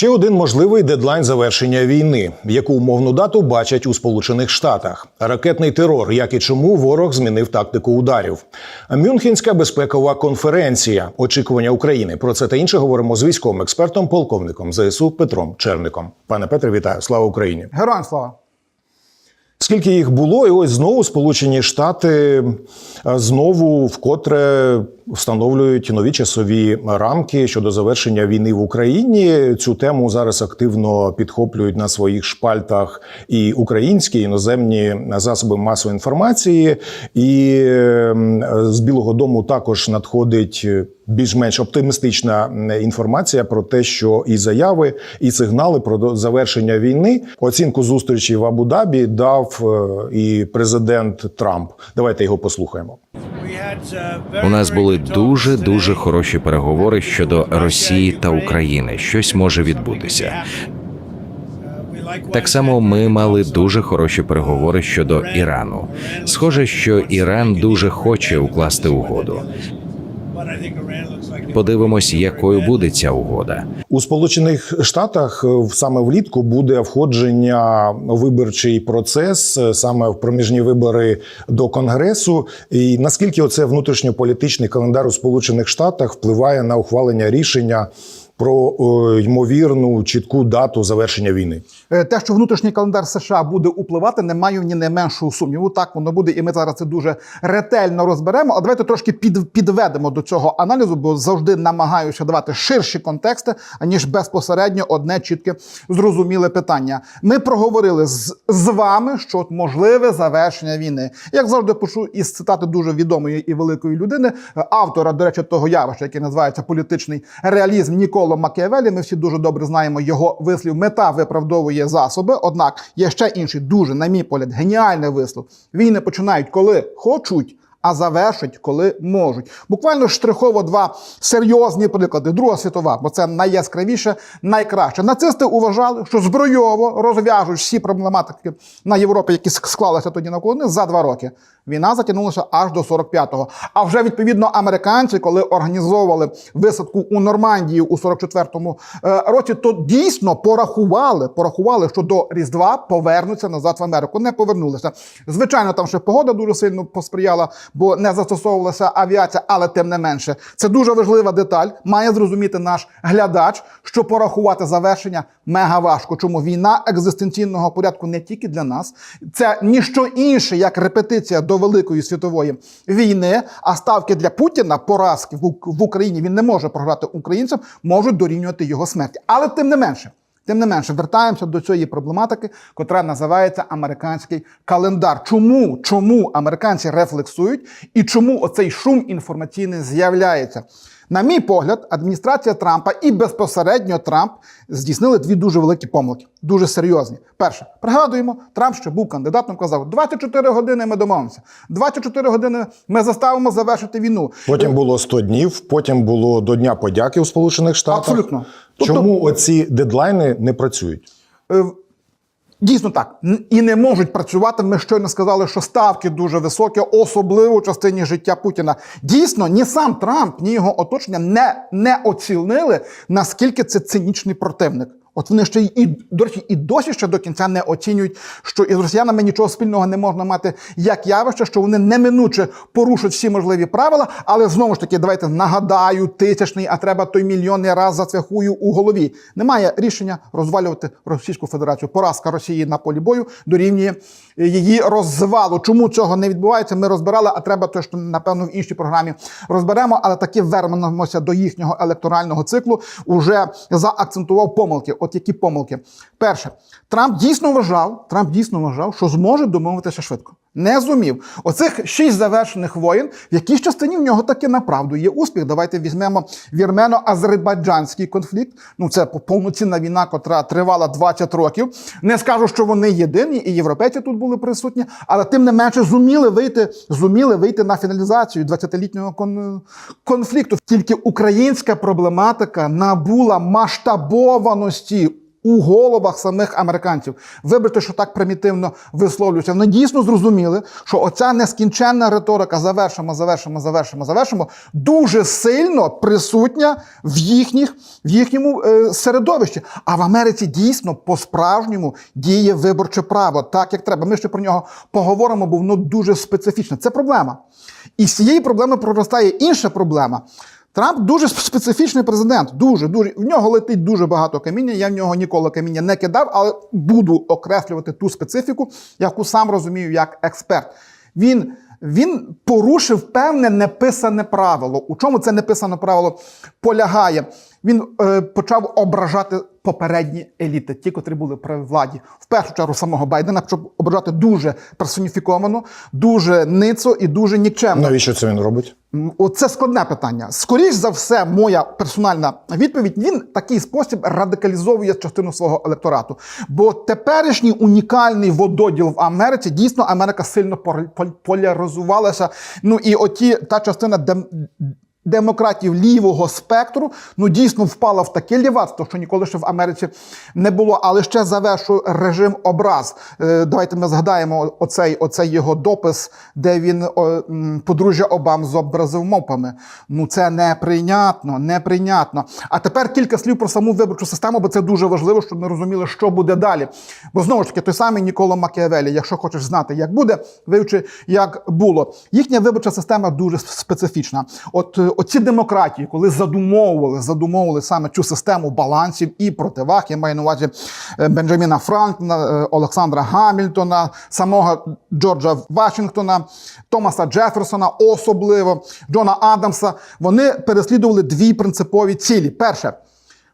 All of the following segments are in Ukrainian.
Ще один можливий дедлайн завершення війни, яку умовну дату бачать у Сполучених Штатах. Ракетний терор, як і чому ворог змінив тактику ударів. Мюнхенська безпекова конференція. Очікування України. Про це та інше говоримо з військовим експертом, полковником ЗСУ Петром Черником. Пане Петре, вітаю! Слава Україні! Героям слава! Скільки їх було, і ось знову Сполучені Штати е, знову вкотре встановлюють нові часові рамки щодо завершення війни в Україні. Цю тему зараз активно підхоплюють на своїх шпальтах і українські і іноземні засоби масової інформації. І е, з Білого Дому також надходить більш-менш оптимістична інформація про те, що і заяви, і сигнали про завершення війни. Оцінку зустрічі в Абу-Дабі дав е, і президент Трамп. Давайте його послухаємо. У нас були дуже дуже хороші переговори щодо Росії та України. Щось може відбутися. Так само ми мали дуже хороші переговори щодо Ірану. Схоже, що Іран дуже хоче укласти угоду. Подивимось, якою буде ця угода. У Сполучених Штатах е, саме влітку буде входження виборчий процес, е, саме в проміжні вибори до конгресу. І наскільки оце внутрішньополітичний календар у Сполучених Штатах впливає на ухвалення рішення про ймовірну чітку дату завершення війни? Е, Те, що внутрішній календар США буде впливати, не маю ні не меншого сумніву. Так воно буде, і ми зараз це дуже ретельно розберемо. А давайте трошки під, підведемо до цього аналізу, бо завжди намагаюся давати ширші контексти, аніж безпосередньо одне чітке зрозуміле питання. Ми проговорили з, з вами, що можливе завершення війни. Як завжди, пишу із цитати дуже відомої і великої людини, е, автора, до речі, того явища, яке називається політичний реалізм Ніколо Макіавелі. Ми всі дуже добре знаємо його вислів. Мета виправдовує засоби. Однак є ще інший дуже, на мій погляд, геніальний вислів. Війни починають, коли хочуть. А завершать, коли можуть. Буквально штрихово два серйозні приклади. Друга світова, бо це найяскравіше, найкраще. Нацисти вважали, що збройово розв'яжуть всі проблематики на Європі, які склалися тоді навколо них, за два роки. Війна затягнулася аж до 45-го. А вже відповідно американці, коли організовували висадку у Нормандії у 44-му е, році, то дійсно порахували, порахували, що до Різдва повернуться назад в Америку. Не повернулися. Звичайно, там ще погода дуже сильно посприяла, бо не застосовувалася авіація, але тим не менше, це дуже важлива деталь. Має зрозуміти наш глядач, що порахувати завершення мега важко. Чому війна екзистенційного порядку не тільки для нас, це ніщо інше, як репетиція до Великої світової війни, а ставки для Путіна поразки в, Україні він не може програти українцям, можуть дорівнювати його смерті. Але тим не менше. Тим не менше, вертаємося до цієї проблематики, котра називається американський календар. Чому чому американці рефлексують і чому оцей шум інформаційний з'являється? На мій погляд, адміністрація Трампа і безпосередньо Трамп здійснили дві дуже великі помилки, дуже серйозні. Перше, пригадуємо, Трамп ще був кандидатом, казав: 24 години ми домовимося. 24 години ми заставимо завершити війну. Потім було 100 днів, потім було до Дня подяки у Сполучених Штатах. Абсолютно. Тобто- Чому оці дедлайни не працюють? Дійсно так. І не можуть працювати. Ми щойно сказали, що ставки дуже високі, особливо в частині життя Путіна. Дійсно, ні сам Трамп, ні його оточення не, не оцінили, наскільки це цинічний противник. От вони ще й і до речі, і досі ще до кінця не оцінюють, що із росіянами нічого спільного не можна мати як явище, що вони неминуче порушать всі можливі правила. Але знову ж таки, давайте нагадаю, тисячний, а треба той мільйонний раз зацвяхую у голові. Немає рішення розвалювати Російську Федерацію. Поразка Росії на полі бою дорівнює її розвалу. Чому цього не відбувається? Ми розбирали, а треба то, що напевно в іншій програмі розберемо, але таки вернемося до їхнього електорального циклу. Уже заакцентував помилки. От які помилки? Перше, Трамп дійсно вважав, Трамп дійсно вважав, що зможе домовитися швидко. Не зумів. Оцих шість завершених воєн, в якійсь частині в нього таки направду є успіх. Давайте візьмемо вірмено-азербайджанський конфлікт. Ну це повноцінна війна, котра тривала 20 років. Не скажу, що вони єдині, і європейці тут були присутні, але тим не менше зуміли вийти, зуміли вийти на фіналізацію 20-літнього кон- конфлікту. Тільки українська проблематика набула масштабованості у головах самих американців. Вибачте, що так примітивно висловлююся. Вони дійсно зрозуміли, що оця нескінченна риторика завершимо, завершимо, завершимо, завершимо дуже сильно присутня в їхніх в їхньому е, середовищі. А в Америці дійсно по-справжньому діє виборче право, так як треба. Ми ще про нього поговоримо, бо воно дуже специфічне. Це проблема. І з цієї проблеми проростає інша проблема. Трамп дуже специфічний президент. Дуже, дуже. В нього летить дуже багато каміння. Я в нього ніколи каміння не кидав, але буду окреслювати ту специфіку, яку сам розумію як експерт. Він, він порушив певне неписане правило. У чому це неписане правило полягає? Він е, почав ображати попередні еліти, ті, котрі були при владі. В першу чергу самого Байдена, щоб ображати дуже персоніфіковано, дуже ницо і дуже нікчемно. Навіщо це він робить? Оце складне питання. Скоріш за все, моя персональна відповідь: він такий спосіб радикалізовує частину свого електорату. Бо теперішній унікальний вододіл в Америці дійсно Америка сильно поляризувалася. Ну і оті та частина дем. Демократів лівого спектру ну дійсно впала в таке лівацтво, що ніколи ще в Америці не було. Але ще завершу режим образ. Е, давайте ми згадаємо оцей, оцей його допис, де він подружжя Обам зобразив мопами. Ну це неприйнятно, неприйнятно. А тепер кілька слів про саму виборчу систему, бо це дуже важливо, щоб ми розуміли, що буде далі. Бо знову ж таки, той самий Нікола Макіавелі, якщо хочеш знати, як буде, вивчи, як було. Їхня виборча система дуже специфічна. От е, оці демократії, коли задумовували, задумовували саме цю систему балансів і противаг, я маю на увазі е, Бенджаміна Франкліна, е, Олександра Гамільтона, самого Джорджа Вашингтона, Томаса Джеферсона, особливо Джона Адамса. Вони переслідували дві принципові цілі. Перше.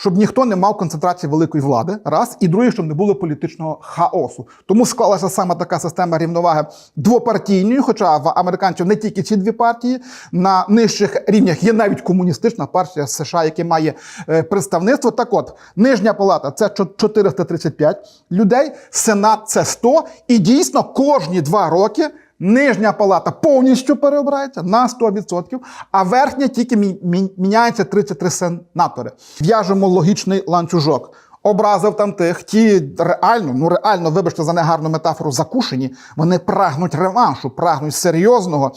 Щоб ніхто не мав концентрації великої влади, раз, і друге, щоб не було політичного хаосу. Тому склалася саме така система рівноваги двопартійної, хоча в американців не тільки ці дві партії, на нижчих рівнях є навіть комуністична партія США, яка має е, представництво. Так от, нижня палата це чо- 435 людей, сенат це 100, і дійсно кожні два роки. Нижня палата повністю переобирається на 100%, а верхня тільки мі- мі- міняється 33 сенатори. В'яжемо логічний ланцюжок. Образив там тих, ті реально, ну реально, вибачте за негарну метафору, закушені. Вони прагнуть реваншу, прагнуть серйозного.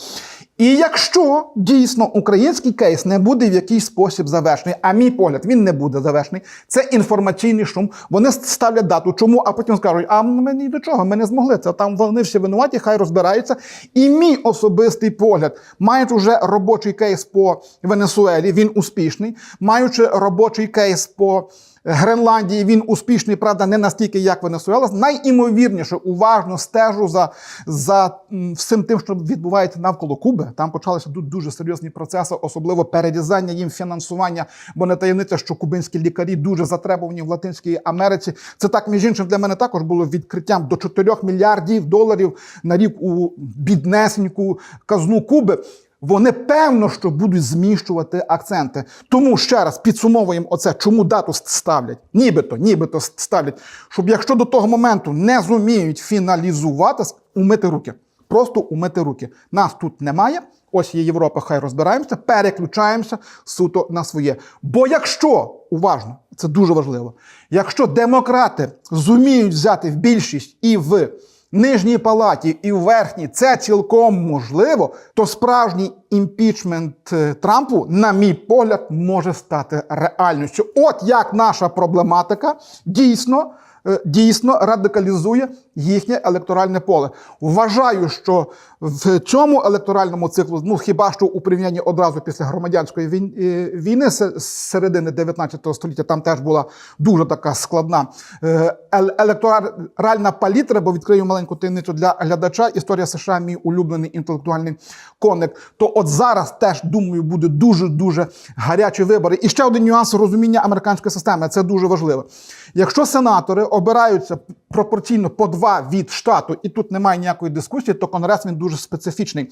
І якщо дійсно український кейс не буде в якийсь спосіб завершений, а мій погляд, він не буде завершений, це інформаційний шум. Вони ставлять дату. Чому? А потім скажуть, а ми ні до чого, ми не змогли. Це там вони всі винуваті, хай розбираються. І мій особистий погляд, маючи вже робочий кейс по Венесуелі, він успішний, маючи робочий кейс по. Гренландії він успішний, правда, не настільки, як Венесуела. Найімовірніше уважно стежу за, за всім тим, що відбувається навколо Куби. Там почалися дуже серйозні процеси, особливо перерізання їм фінансування, бо не таємниця, що кубинські лікарі дуже затребувані в Латинській Америці. Це так, між іншим, для мене також було відкриттям до 4 мільярдів доларів на рік у біднесеньку казну Куби. Вони певно, що будуть зміщувати акценти. Тому ще раз підсумовуємо оце, чому дату ставлять, нібито, нібито ставлять, щоб якщо до того моменту не зуміють фіналізувати, умити руки. Просто умити руки. Нас тут немає. Ось є Європа, хай розбираємося, переключаємося суто на своє. Бо якщо уважно, це дуже важливо, якщо демократи зуміють взяти в більшість і в нижній палаті і в верхній це цілком можливо, то справжній імпічмент е, Трампу, на мій погляд, може стати реальністю. От як наша проблематика дійсно. е, Дійсно радикалізує їхнє електоральне поле. Вважаю, що в цьому електоральному циклу, ну хіба що у порівнянні одразу після громадянської е, війни з середини 19 століття, там теж була дуже така складна е, електоральна палітра, бо відкрию маленьку таємницю для глядача. Історія США, мій улюблений інтелектуальний коник. То от зараз теж думаю, буде дуже дуже гарячі вибори. І ще один нюанс розуміння американської системи. Це дуже важливо. Якщо сенатори обираються пропорційно по два від штату, і тут немає ніякої дискусії, то конгрес він дуже специфічний.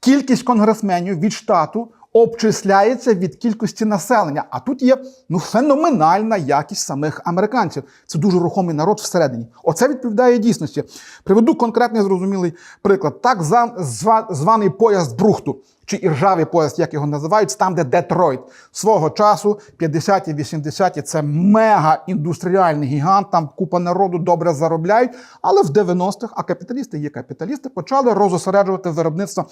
Кількість конгресменів від штату обчисляється від кількості населення. А тут є ну феноменальна якість самих американців. Це дуже рухомий народ всередині. Оце відповідає дійсності. Приведу конкретний зрозумілий приклад. Так званий пояс Брухту. Чи іржавий пояс, як його називають, там, де Детройт. Свого часу, 50-ті, 80-ті, це мега індустріальний гігант, там купа народу добре заробляють. Але в 90-х, а капіталісти є капіталісти, почали розосереджувати виробництво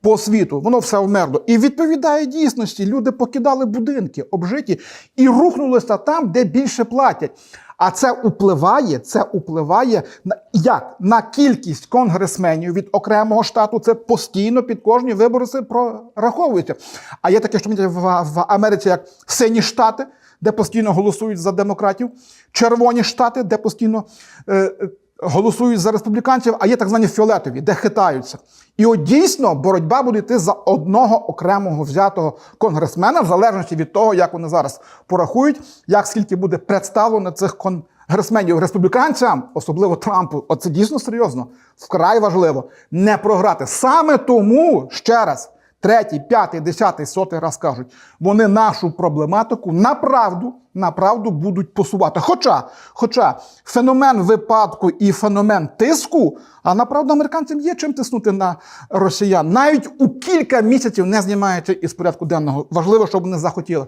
по світу. Воно все вмерло. І відповідає дійсності. Люди покидали будинки, обжиті і рухнулися там, де більше платять. А це впливає, це впливає на як на кількість конгресменів від окремого штату. Це постійно під кожні вибори це прораховується. А є таке, що в, в Америці як сині штати, де постійно голосують за демократів, червоні штати, де постійно е, голосують за республіканців, а є так звані фіолетові, де хитаються. І от дійсно боротьба буде йти за одного окремого взятого конгресмена, в залежності від того, як вони зараз порахують, як скільки буде представлено цих конгресменів республіканцям, особливо Трампу. Оце дійсно серйозно, вкрай важливо не програти. Саме тому ще раз. Третій, п'ятий, десятий, сотий раз кажуть, вони нашу проблематику направду, направду будуть посувати. Хоча, хоча феномен випадку і феномен тиску, а направду американцям є чим тиснути на росіян, навіть у кілька місяців не знімаючи із порядку денного. Важливо, щоб вони захотіли.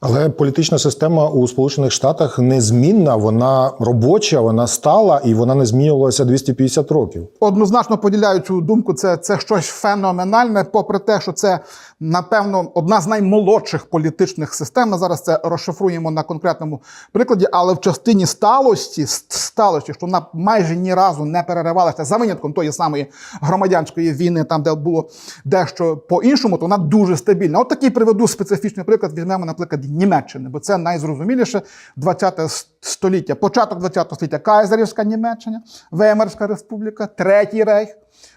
Але політична система у Сполучених Штатах незмінна, вона робоча, вона стала і вона не змінювалася 250 років. Однозначно поділяю цю думку. Це, це щось феноменальне, попри те, що це, напевно, одна з наймолодших політичних систем. Ми зараз це розшифруємо на конкретному прикладі, але в частині сталості, сталості, що вона майже ні разу не переривалася за винятком тої самої громадянської війни, там де було дещо по-іншому, то вона дуже стабільна. От такий приведу специфічний приклад. Візьмемо, наприклад, Німеччини, бо це найзрозуміліше 20 століття. Початок 20 століття Кайзерівська Німеччина, Веймарська республіка, Третій рейх.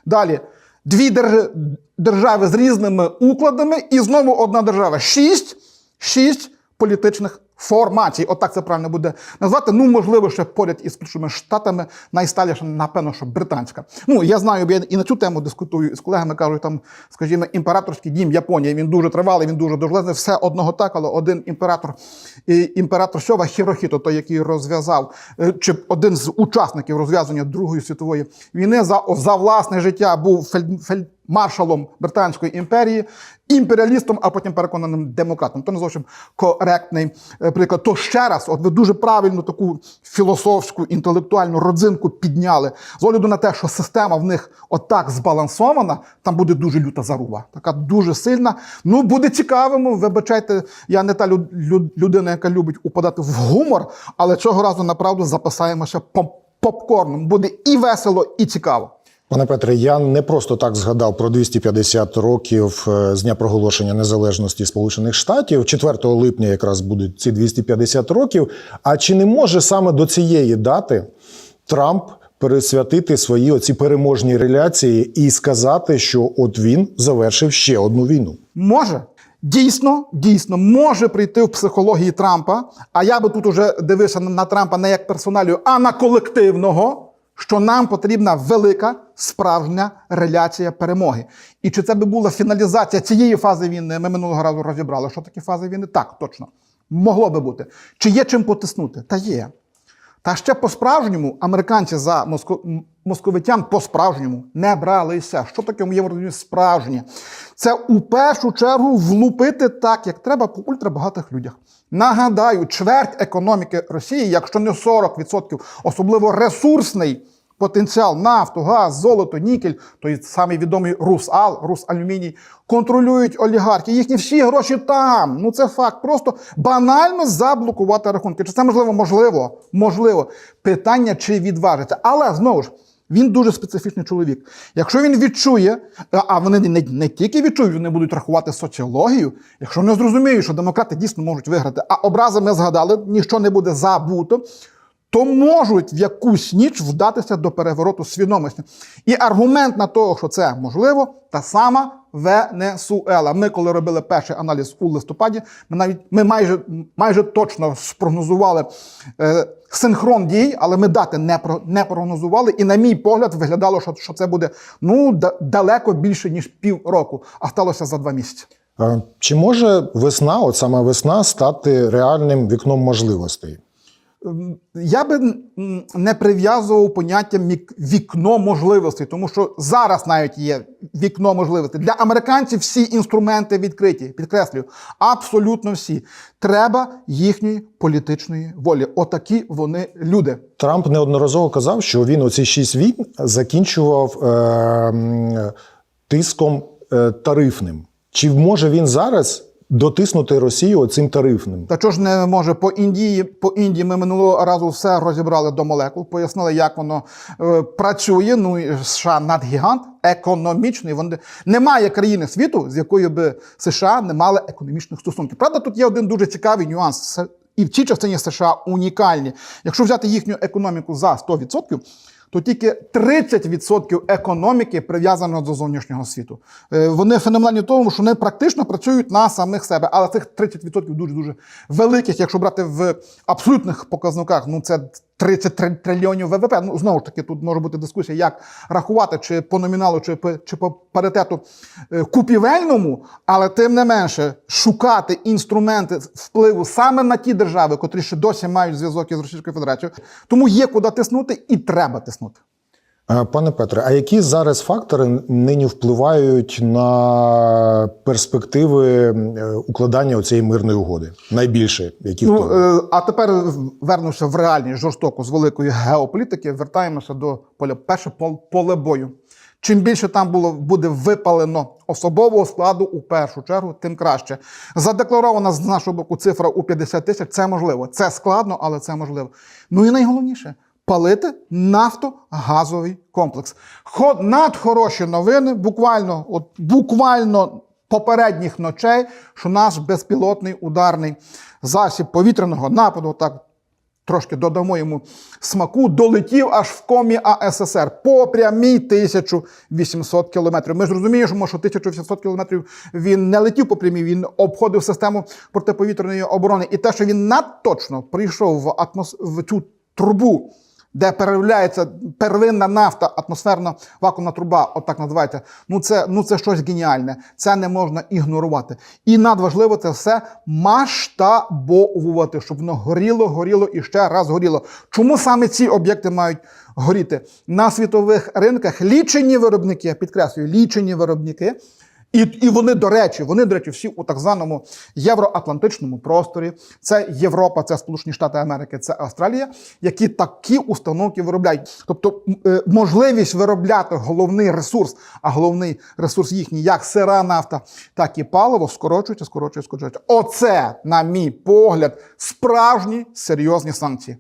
Далі дві держ... держави з різними укладами, і знову одна держава. Шість, шість політичних формацій. Отак це правильно буде назвати. Ну, можливо, ще поряд із Сполученими Штатами найсталіша, напевно, що британська. Ну, я знаю, я і на цю тему дискутую з колегами, кажуть, там, скажімо, імператорський дім Японії. Він дуже тривалий, він дуже довжелезний. Все одного так, але один імператор, імператор Сьова Хірохіто, той, який розв'язав, е, чи один з учасників розв'язання Другої світової війни за, за власне життя був фельд, фельд, маршалом Британської імперії, імперіалістом, а потім переконаним демократом. То не зовсім коректний е, приклад. То ще раз, от ви дуже правильно таку філософську інтелектуальну родзинку підняли з огляду на те, що система в них отак збалансована, там буде дуже люта заруба, така дуже сильна. Ну буде цікавим. Вибачайте, я не та люд, люд, людина, яка любить упадати в гумор, але цього разу направду записаємося поп попкорном. Буде і весело, і цікаво. Пане Петре, я не просто так згадав про 250 років е, з дня проголошення незалежності Сполучених Штатів. 4 липня якраз будуть ці 250 років. А чи не може саме до цієї дати Трамп пересвятити свої оці переможні реляції і сказати, що от він завершив ще одну війну? Може. Дійсно, дійсно може прийти в психології Трампа. А я би тут уже дивився на Трампа не як персоналію, а на колективного що нам потрібна велика справжня реляція перемоги. І чи це би була фіналізація цієї фази війни? Ми минулого разу розібрали, що таке фази війни? Так, точно. Могло би бути. Чи є чим потиснути? Та є. Та ще по-справжньому американці за моско... московитян по-справжньому не бралися. Що таке в моєму розумінні справжнє? Це у першу чергу влупити так, як треба по ультрабагатих людях. Нагадаю, чверть економіки Росії, якщо не 40%, особливо ресурсний потенціал нафту, газ, золото, нікель, той самий відомий Русал, Русалюміній, контролюють олігархи. Їхні всі гроші там. Ну це факт. Просто банально заблокувати рахунки. Чи це можливо? Можливо. Можливо. Питання, чи відважиться. Але знову ж. Він дуже специфічний чоловік. Якщо він відчує, а вони не, не тільки відчують, вони будуть рахувати соціологію. Якщо вони зрозуміють, що демократи дійсно можуть виграти, а образи ми згадали, ніщо не буде забуто, то можуть в якусь ніч вдатися до перевороту свідомості. І аргумент на того, що це можливо, та сама Венесуела. Ми, коли робили перший аналіз у листопаді, ми навіть ми майже майже точно спрогнозували е, синхрон дій, але ми дати не про не прогнозували. І, на мій погляд, виглядало, що, що це буде ну да, далеко більше ніж півроку, а сталося за два місяці. Чи може весна, от саме весна, стати реальним вікном можливостей? Я би не прив'язував поняття вікно можливостей, тому що зараз навіть є вікно можливостей. Для американців всі інструменти відкриті, підкреслюю, абсолютно всі. Треба їхньої політичної волі. Отакі вони люди. Трамп неодноразово казав, що він оці шість війн закінчував е, тиском е, тарифним. Чи може він зараз дотиснути Росію оцим тарифним? Та чого ж не може по Індії? По Індії ми минулого разу все розібрали до молекул, пояснили, як воно е, працює. Ну і США надгігант економічний. Вони немає країни світу, з якою би США не мали економічних стосунків. Правда, тут є один дуже цікавий нюанс. І в цій частині США унікальні. Якщо взяти їхню економіку за 100%, то тільки 30% економіки прив'язано до зовнішнього світу. Е, Вони феноменальні в тому, що вони практично працюють на самих себе. Але цих 30% дуже дуже великих, якщо брати в абсолютних показниках, ну це 30 три- трильйонів ВВП. Ну знову ж таки, тут може бути дискусія, як рахувати, чи по номіналу, чи по, чи по паритету е, купівельному, але тим не менше шукати інструменти впливу саме на ті держави, котрі ще досі мають зв'язок із Російською Федерацією. Тому є куди тиснути і треба тиснути. Е, Пане Петре, а які зараз фактори нині впливають на перспективи е, укладання цієї мирної угоди? Найбільше, які Ну, впливають? е, а тепер вернувся в реальність жорстоку з великої геополітики. Вертаємося до поля перше поле бою. Чим більше там було буде випалено особового складу у першу чергу, тим краще. Задекларована з нашого боку цифра у 50 тисяч. Це можливо. Це складно, але це можливо. Ну і найголовніше палити нафтогазовий комплекс. Хо, надхороші новини, буквально, от буквально попередніх ночей, що наш безпілотний ударний засіб повітряного нападу, так трошки додамо йому смаку, долетів аж в комі АССР по прямій 1800 кілометрів. Ми ж розуміємо, що 1800 кілометрів він не летів по прямій, він обходив систему протиповітряної оборони. І те, що він надточно прийшов в, атмос... в цю трубу, де переявляється первинна нафта, атмосферна вакуумна труба, отак називається. Ну це, ну це щось геніальне. Це не можна ігнорувати. І надважливо це все масштабовувати, щоб воно горіло, горіло і ще раз горіло. Чому саме ці об'єкти мають горіти? На світових ринках лічені виробники, я підкреслюю, лічені виробники. І, і вони, до речі, вони, до речі, всі у так званому євроатлантичному просторі. Це Європа, це Сполучені Штати Америки, це Австралія, які такі установки виробляють. Тобто е, можливість виробляти головний ресурс, а головний ресурс їхній, як сира нафта, так і паливо, скорочується, скорочується, скорочується. Оце, на мій погляд, справжні серйозні санкції.